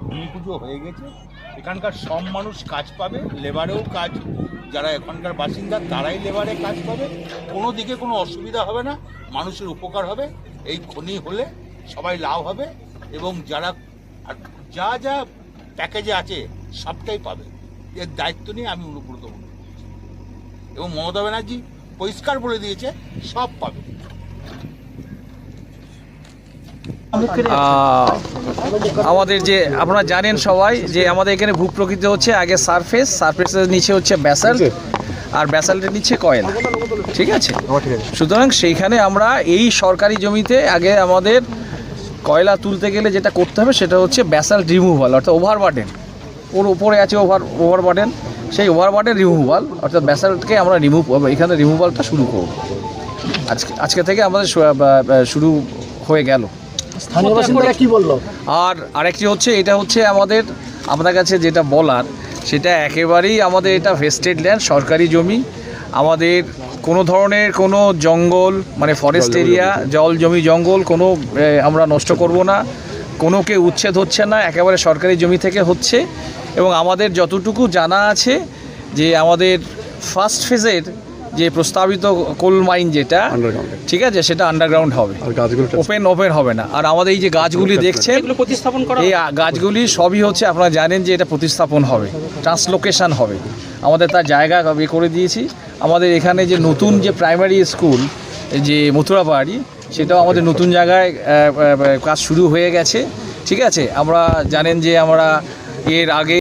ভূমি পুজো হয়ে গেছে। এখানকার সব মানুষ কাজ পাবে, লেবারেও কাজ। যারা এখানকার বাসিন্দা, তারাই লেবারে কাজ পাবে। কোনো দিকে কোনো অসুবিধা হবে না, মানুষের উপকার হবে। এই খনি হলে সবাই লাভ হবে এবং যারা যা যা প্যাকেজে আছে, সবটাই পাবে। এর দায়িত্ব নিয়ে আমি অনুব্রত মনে। এবং মমতা ব্যানার্জি পরিষ্কার বলে দিয়েছে, সব পাবে। আমাদের যে, আপনারা জানেন সবাই যে আমাদের এখানে ভূ প্রকৃতি হচ্ছে আগে সারফেস সারফেসের নিচে হচ্ছে ব্যাসাল্ট আর ব্যাসাল্টের নিচে কয়লা। ঠিক আছে? সুতরাং সেইখানে আমরা এই সরকারি জমিতে আগে আমাদের কয়লা তুলতে গেলে যেটা করতে হবে সেটা হচ্ছে ব্যাসাল্ট রিমুভাল অর্থাৎ ওভার বার্ডেন ওর উপরে আছে ওভার ওভার বার্ডেন সেই ওভার বার্ডেন রিমুভাল অর্থাৎ ব্যাসাল্টকে আমরা রিমুভ এখানে রিমুভালটা শুরু করব। আজকে আজকে থেকে আমাদের শুরু হয়ে গেল। স্থানীয় বাসিন্দারা কি বলল? আর আরেকটি হচ্ছে এটা হচ্ছে আমাদের আপনার কাছে যেটা বলার সেটা একেবারেই আমাদের এটা ভেস্টেড ল্যান্ড সরকারি জমি। আমাদের কোনো ধরনের কোনো জঙ্গল মানে ফরেস্ট এরিয়া জল জমি জঙ্গল কোনো আমরা নষ্ট করব না। কোনো কে উচ্ছেদ হচ্ছে না একেবারে সরকারি জমি থেকে হচ্ছে। এবং আমাদের যতটুকু জানা আছে যে আমাদের ফার্স্ট ফেজের যে প্রস্তাবিত কোল মাইন যেটা ঠিক আছে সেটা আন্ডারগ্রাউন্ড হবে। ওপেন ওপেন হবে না। আর আমাদের এই যে গাছগুলি দেখছেন প্রতিস্থাপন করা এই গাছগুলি সবই হচ্ছে আপনারা জানেন যে এটা প্রতিস্থাপন হবে। ট্রান্সলোকেশন হবে। আমাদের তার জায়গা ইয়ে করে দিয়েছি। আমাদের এখানে যে নতুন যে প্রাইমারি স্কুল যে মথুরাবাড়ি সেটাও আমাদের নতুন জায়গায় কাজ শুরু হয়ে গেছে। ঠিক আছে আমরা জানেন যে আমরা এর আগে